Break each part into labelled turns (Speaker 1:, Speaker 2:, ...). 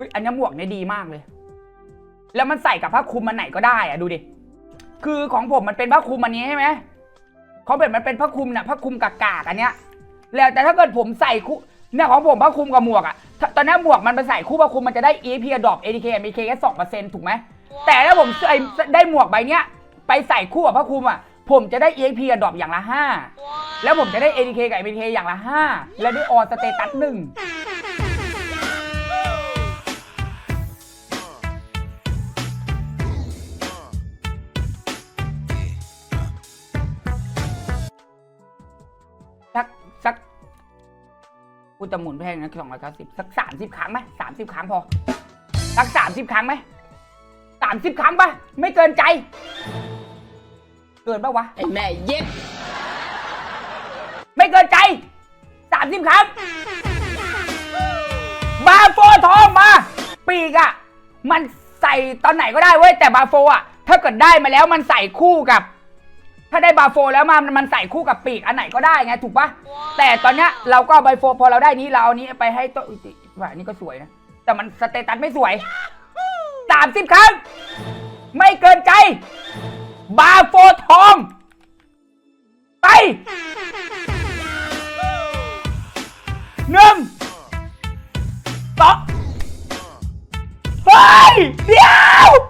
Speaker 1: ฮ้ยอันนี้หมวกเนี่ยดีมากเลย แล้วมันใส่กับผ้าคลุมมันไหนก็ได้อะดูดิ คือของผมมันเป็นผ้าคลุมอันนี้ใช่ไหมของผมมันเป็นผ้าคลุมเนี่ยผ้าคลุมกากๆอันเนี้ย แล้วแต่ถ้าเกิดผมใส่คู่เนี่ยของผมผ้าคลุมกับหมวกอะถ้าตอนนี้หมวกมันไปใส่คู่ผ้าคลุมมันจะได้ EP ดรอป ADK MK แค่สองเปอร์เซ็นต์ถูกไหม แต่ถ้าผมใส่ได้หมวกใบเนี้ยไปใส่คู่กับผ้าคลุมอะผมจะได้ EP ดรอปอย่างละห้าแล้วผมจะได้ ADK กับ MK อย่างละห้าแล้วได้ออสเตตัสหนึ่ง กูจะหมุนแพงนะสองร้อยเก้าสิบสักสามสิบครั้งไหมสามสิบครั้งพอ สักสามสิบครั้งไหมสามสิบครั้งปะไม่เกินใจ เกินปะวะ
Speaker 2: ไอ้แม่เย็ด
Speaker 1: ไม่เกินใจสามสิบครั้ง บาโฟทองมา ปีกอะมันใส่ตอนไหนก็ได้เว้ยแต่บาโฟอะถ้าเกิดได้มาแล้วมันใส่คู่กับ ถ้าได้บาโฟแล้วมามันใส่คู่กับปีกอันไหนก็ได้ไงถูกปะแต่ตอนเนี้ยเราก็เอาใบโฟพอเราได้นี้เราเอานี้ไปให้ตัวอุ๊ยว่าอันนี้ก็สวยนะ แต่มันสเตตัสไม่สวยสามสิบครั้ง ไม่เกินใจ บาโฟทอง ไปหนึ่งสองเฮ้ย เดี๋ยวเดี๋ยว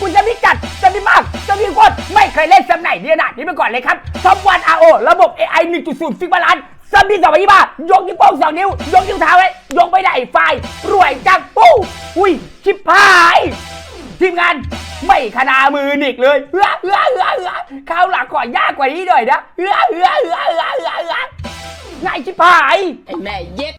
Speaker 1: คุณจะมีจัดจะมีมากจะมีคนไม่เคยเล่นสำไหนเดียนานี้มาก่อนเลยครับท็อปวัน RO ระบบ AI 1.0 ฟิกบาลานซัมบี้สองพันยี่สิบห้ายกนิ้วโป้งสองนิ้วยกนิ้วเท้าไว้ยกไม่ได้ไฟล์รวยจังปู้อุ้ยชิบหายทีมงานไม่ขนามือหนิกเลยเฮ้อเฮ้อเฮ้อเฮ้อคราวหลังขอยากกว่านี้หน่อยนะเฮ้อเฮ้อเฮ้อเฮ้อเฮ้อเฮ้อง่ายชิบหาย
Speaker 2: ไอ้แม่เย็ด